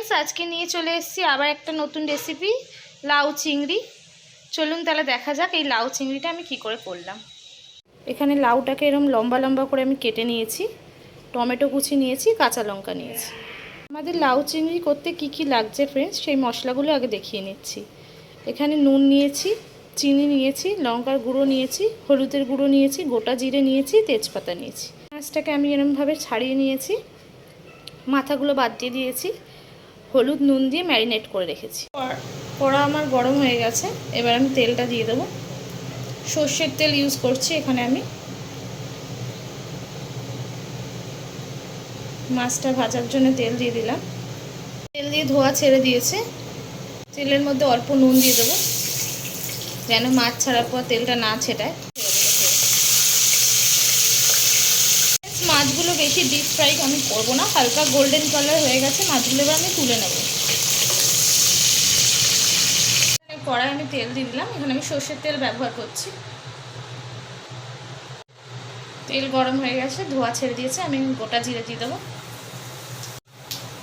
Friends আজকে নিয়ে চলে এসেছি আবার একটা নতুন রেসিপি লাউ চিংড়ি। চলুন তাহলে দেখা যাক এই লাউ চিংড়িটা আমি কি করে করলাম। এখানে লাউটাকে এরকম লম্বা লম্বা করে আমি কেটে নিয়েছি, টমেটো কুচি নিয়েছি, কাঁচা লঙ্কা নিয়েছি। আমাদের লাউ চিংড়ি করতে কি কি লাগছে ফ্রেন্ডস সেই মশলাগুলো আগে দেখিয়ে নিচ্ছি। এখানে নুন নিয়েছি, চিনি নিয়েছি, লঙ্কার গুঁড়ো নিয়েছি, হলুদের গুঁড়ো নিয়েছি, গোটা জিরে নিয়েছি, তেজপাতা নিয়েছি। মাছটাকে আমি এরমভাবে ছাড়িয়ে নিয়েছি, মাথাগুলো বাদ দিয়ে দিয়েছি। হলুদ নুন দিয়ে ম্যারিনেট করে রেখেছি। কড়া আমার গরম হয়ে গেছে, এবার আমি তেলটা দিয়ে দেবো। সর্ষের তেল ইউজ করছি এখানে আমি। মাছটা ভাজার জন্য তেল দিয়ে দিলাম। তেল দিয়ে ধোয়া ছেড়ে দিয়েছে। তেলের মধ্যে অল্প নুন দিয়ে দেবো। যেন মাছ ছাড়ার পর তেলটা না ছেটায় মাছগুলো বেশি ডিপ ফ্রাই আমি করব না, হালকা গোল্ডেন কালার হয়ে গেছে, মাছগুলো এবার আমি তুলে নেব। কড়াই আমি তেল দিয়ে দিলাম, এখানে আমি সর্ষের তেল ব্যবহার করছি। তেল গরম হয়ে গেছে, ধোয়া ছেড়ে দিয়েছে, আমি গোটা জিরে দিয়ে দেবো।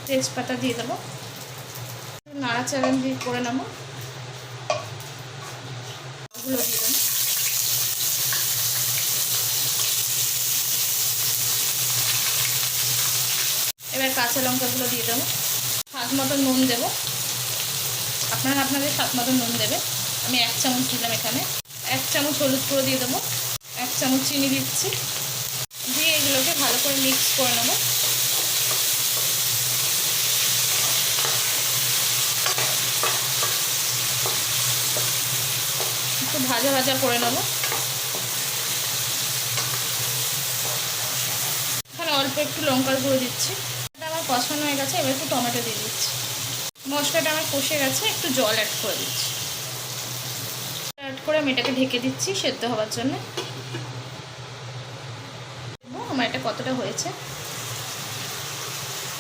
তেজপাতা দিয়ে দেবো। নাড়াচাড়া দিয়ে করে নেব। দিয়ে দেবো এবার কাঁচা লঙ্কাগুলো দিয়ে দেবো। স্বাদ মতো নুন দেবো। আপনারা আপনাদের স্বাদ মতো নুন দেবে আমি এক চামচ দিলাম এখানে। এক চামচ হলুদ গুঁড়ো দিয়ে দেবো। এক চামচ চিনি দিচ্ছি। দিয়ে এগুলোকে ভালো করে মিক্স করে নেব। একটু ভাজা ভাজা করে নেব। এখানে অল্প একটু লঙ্কার গুঁড়ো দিচ্ছি। কষানো হয়ে গেছে, এবার একটু টমেটো দিয়ে দিচ্ছি। মশলাটা আমার কষে গেছে, একটু জল অ্যাড করে দিচ্ছি। অ্যাড করে আমি এটাকে ঢেকে দিচ্ছি সেদ্ধ হওয়ার জন্য। আমার এটা কতটা হয়েছে।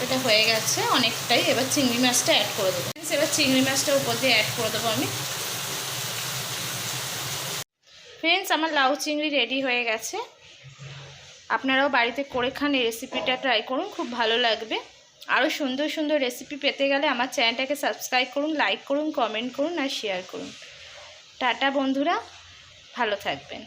এটা হয়ে গেছে অনেকটাই, এবার চিংড়ি মাছটা অ্যাড করে দেবো। এবার চিংড়ি মাছটা উপর দিয়ে অ্যাড করে দেবো আমি। ফ্রেন্ডস আমার লাউ চিংড়ি রেডি হয়ে গেছে। আপনারাও বাড়িতে করে খান এই রেসিপিটা ট্রাই করুন, খুব ভালো লাগবে। আরও সুন্দর সুন্দর রেসিপি পেতে গেলে আমার চ্যানেলটাকে সাবস্ক্রাইব করুন লাইক করুন কমেন্ট করুন আর শেয়ার করুন। টাটা বন্ধুরা, ভালো থাকবেন।